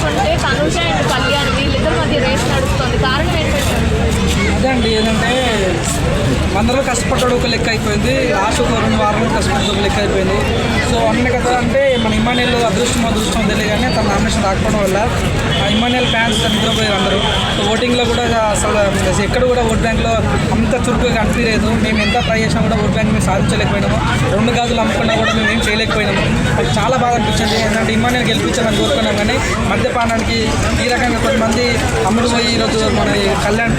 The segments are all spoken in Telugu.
చూసుకుంటే తనుష అండ్ కళ్యాణ్ వీళ్ళిద్దరి మధ్య రేస్ నడుస్తుంది కారణం ఏంటంటే అదే అండి ఏంటంటే అందరూ కష్టపడ్డాడు ఒక లెక్క అయిపోయింది. లాస్ట్ ఒక రెండు వారాలు కష్టపడ్డాడు ఒక లెక్క అయిపోయింది. సో అన్ని కదా అంటే మన ఇమానియల్ అదృష్టం అదృష్టం తెలియదు కానీ తన నామినేషన్ రాకపోవడం వల్ల ఆ ఇమానియల్ ఫ్యాన్స్ నిద్రపోయారు అందరూ. సో ఓటింగ్లో కూడా అసలు ఎక్కడ కూడా ఓట్ బ్యాంక్లో అంత చురుకుగా అనిపించలేదు మేము ఎంత ట్రై చేసినా కూడా ఓట్ బ్యాంక్ మేము సాధించలేకపోయినాము. రెండు గాజులు అమ్ముకున్నా కూడా మేము ఏం చేయలేకపోయినాము. అది చాలా బాగా అనిపించింది. ఏంటంటే ఇమానియల్ గెలిపించాలని కోరుకున్నాం కానీ మద్యపానానికి ఈ రకంగా కొంతమంది అమ్ముడు పోయి ఈరోజు మన కళ్యాణ్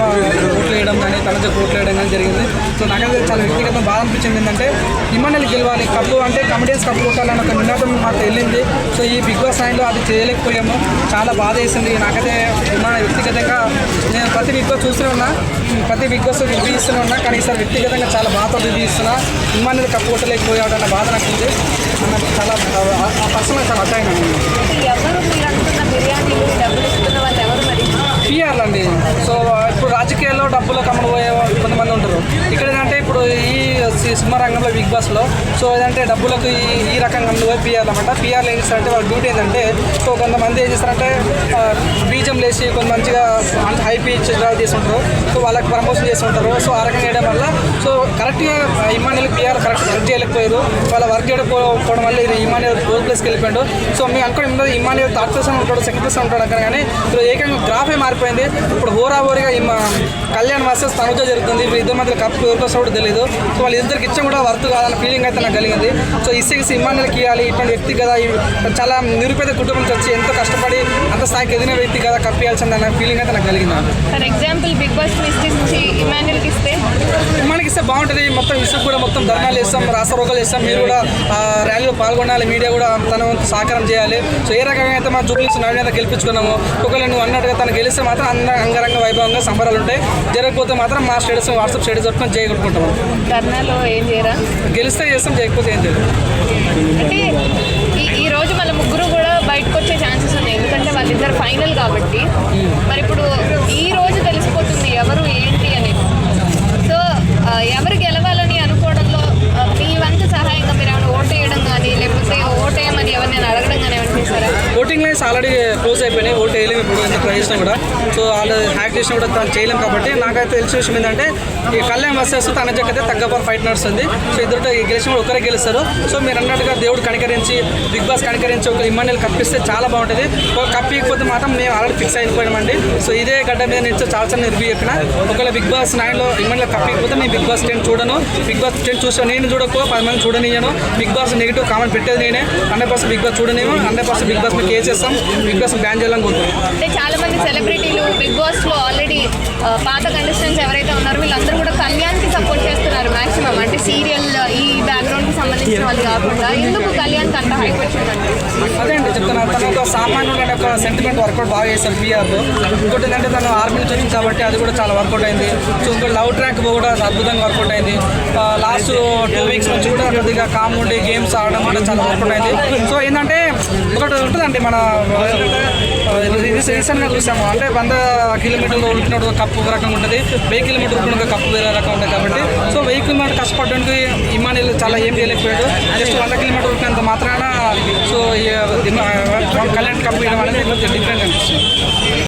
చేయడం కానీ తనజ ఓట్లు కానీ జరిగింది సో నాకైతే చాలా వ్యక్తిగతంగా బాధ అనిపించింది ఏంటంటే ఇమానియల్ గెలవాలి కప్పు అంటే కమిటీస్ కప్పు కొట్టాలని ఒక నినాదం మాకు వెళ్ళింది సో ఈ బిగ్ బాస్ స్థాయిలో అది చేయలేకపోయాము చాలా బాధ వేసింది నాకైతే మన వ్యక్తిగతంగా నేను ప్రతి బిగ్ బాస్ చూస్తూనే ఉన్నా ప్రతి బిగ్ బాస్ విభజిస్తూనే ఉన్నా కానీ ఈసారి వ్యక్తిగతంగా చాలా బాధతో విభజిస్తున్నా ఇస్తున్నా కప్పు కొట్టలేకపోయాడు అన్న బాధ నాకు ఉంది నాకు చాలా ఆ- పర్సన్ చాలా అర్థం ఎవరు మీరు అనుకున్న బిర్యానీలు డబ్బులు ఇస్తున్న వాళ్ళు ఎవరు మరి పిఆర్లు అండి సో ఇప్పుడు రాజకీయాల్లో డబ్బులు కమ్మలు పోయే కొంతమంది ఉంటారు. ఇక్కడ ఏంటంటే ఇప్పుడు ఈ సినిమా రంగంలో బిగ్ బాస్లో సో ఏదంటే డబ్బులకు ఈ ఈ రకంగా పోయి పిఆర్లు అనమాట పిఆర్లు ఏం చేస్తారంటే వాళ్ళ డ్యూటీ ఏంటంటే సో కొంతమంది ఏం చేస్తారంటే బీజం లేచి కొంత మంచిగా అంటే హై పీచ్ చిత్రాలు సో వాళ్ళకి ప్రమోషన్ చేస్తుంటారు. సో ఆ రకంగా చేయడం వల్ల సో కరెక్ట్గా ఇమానియల్ పిఆర్ కరెక్ట్ వర్క్ చేయలేకపోయారు. వాళ్ళ వర్క్ చేయకపోవడం వల్ల ఇది ఇమానియల్ ఫోర్ ప్లేస్కి వెళ్ళిపోయాడు. సో మేము అనుకోండి ముందు థర్డ్ ప్లేస్ ఉంటాడు సెకండ్ ప్లేస్ ఉంటాడు అక్కడ కానీ ఏకంగా మారిపోయింది. ఇప్పుడు హోరాహోరీగా ఇమ్మ కళ్యాణ్ వర్సెస్ తనుజ జరుగుతుంది. ఇప్పుడు ఇద్దరి మధ్య కప్ ఎవరికి వస్తాడో తెలియదు సో వాళ్ళ ఇద్దరికి ఇచ్చం కూడా వర్త్ కాదన్న ఫీలింగ్ అయితే నాకు కలిగింది. సో ఇస్సేసి ఇమానియల్కి ఇవ్వాలి ఇటువంటి వ్యక్తి కదా. చాలా నిరుపేద కుటుంబం నుంచి వచ్చి ఎంతో కష్టపడి అంత స్థాయికి ఎదిగిన వ్యక్తి కదా కప్ ఇవ్వాల్సింది అన్న ఫీలింగ్ అయితే నాకు కలిగింది. For example Bigg Boss miss ఇచ్చి ఇమాన్యుల్కి ఇస్తే? ఇస్తే బాగుంటుంది. మొత్తం ఇసుకు కూడా మొత్తం ధర్నాలు ఇస్తాం రాష్ట్రోగాలు ఇస్తాం మీరు కూడా ర్యాలీలో పాల్గొనాలి. మీడియా కూడా తన సహకారం చేయాలి. సో ఏ రకంగా అయితే మా జూబ్లీస్ నవీనత గెలిపించుకున్నాము ఒకవేళ నువ్వు అన్నట్టుగా తను గెలిస్తే మాత్రం అంద అంగరంగ వైభవంగా సంబరాలు ఉంటాయి. జరగకపోతే మాత్రం మా స్టేటస్ వాట్సాప్ స్టేటస్ పెట్టుకొని చేయగలుగుకుంటాము ధర్నాలో ఏం చేయరా? గెలిస్తే చేస్తాం చేయకపోతే ఏం చేయలేదు అంటే ఈ ఈ రోజు వాళ్ళ ముగ్గురు కూడా బయటకు వచ్చే ఛాన్సెస్ ఉన్నాయి. ఎందుకంటే వాళ్ళిద్దరు ఫైనల్ కాబట్టి. మరి ఇప్పుడు ఈ రోజు తెలిసిపోతుంది ఎవరు ఏంటి అనేది సో ఆ, ఎవరు గెలవాలని అనుకోవడంలో ఆ, మీ వంతు సహాయంగా మీరు ఏమైనా ఓటు వేయడం కానీ లేకపోతే ఓటు వేయమని ఎవరినైనా అడగడం కానీ ఏమైనా చేశారా ఓటింగ్ లైన్స్ ఆల్రెడీ క్లోజ్ అయిపోయినాయి. ఓటు వేయలేము ఇప్పుడు ఎంత ట్రై చేసినా కూడా. సో వాళ్ళు హ్యాక్ చేసినా కూడా తను చేయలేము కాబట్టి నాకైతే తెలిసిన విషయం ఏంటంటే ఈ కళ్యాణ్ వర్సెస్ తన జక్కతే తగ్గపర్ ఫైట్ నడుస్తుంది. సో ఇద్దరు గెలిచిన కూడా ఒకరే గెలుస్తారు. సో మీరు అన్నట్టుగా దేవుడు కనికరించి బిగ్ బాస్ కనికరించి ఒక ఇమ్మన్నెలు కప్పిస్తే చాలా బాగుంటుంది. ఒక కప్ ఇకపోతే మాత్రం మేము ఆల్రెడీ ఫిక్స్ అయిపోయామండి. సో ఇదే గడ్డ మీద నేను చాలా చాలా రివ్యూ చెప్పిన. ఒకవేళ బిగ్ బాస్ నైన్లో ఇమ్మన్నెలు కప్ ఇకపోతే నేను బిగ్ బాస్ టెన్ చూడను. బిగ్ బాస్ టెన్ చూసాను నేను చూడకు పది మంది చూడనియను. బిగ్ బాస్ నెగిటివ్ కామెంట్ పెట్టేది నేనే. హండ్రెడ్ పర్సెంట్ బిగ్ బాస్ చూడనేమో హండ్రెడ్ పర్సెంట్ బిగ్ బాస్ మీకు చేసేస్తాం బిగ్ బాస్ బ్యాన్ చేయాలని కోరుతున్నాం. అంటే చాలా మంది సెలబ్రిటీలు బిగ్ బాస్లో ఆల్రెడీ పాత కంటెస్టెంట్స్ ఎవరైతే ఉన్నారో వీళ్ళందరూ కూడా కళ్యాణ్కి సపోర్ట్ చేస్తున్నారు మాక్సిమం అంటే సీరియల్ ఈ బ్యాక్గ్రౌండ్కి సంబంధించిన వాళ్ళు కాకుండా. ఎందుకు కళ్యాణ్ అంత హైప్ వచ్చిందండి? అదే అండి చెప్తాను తను ఒక సామాన్యుడు అనే ఒక సెంటిమెంట్ వర్కౌట్ బాగా చేశారు పిఆర్లో ఇంకోటి ఏంటంటే తను ఆర్మీ వచ్చింది కాబట్టి అది కూడా చాలా వర్కౌట్ అయింది. సో ఇంకోటి లవ్ ట్రాక్ కూడా అద్భుతంగా వర్కౌట్ అయింది. లాస్ట్ టూ వీక్స్ నుంచి కూడా కొద్దిగా కామ్ ఉండి గేమ్స్ ఆడడం కూడా చాలా వర్కౌట్ అయింది. సో ఏంటంటే ఒకటి ఉంటుందండి మన రీసెంట్గా చూసాము. అంటే వంద కిలోమీటర్లు ఉరికినప్పుడు కప్పు రకం రకంగా ఉంటుంది. వెయ్యి కిలోమీటర్ ఉరికిన కప్పు వేరే రకం ఉంటుంది కాబట్టి. సో వెయ్యి కిలోమీటర్ కష్టపడడానికి ఇమానియల్ చాలా ఏం చేయలేకపోయాడు. జస్ట్ వంద కిలోమీటర్ అంత మాత్రాన సో కళ్యాణ్ కప్పు వేయడం అనేది కొంచెం డిఫరెంట్ అనిపిస్తుంది.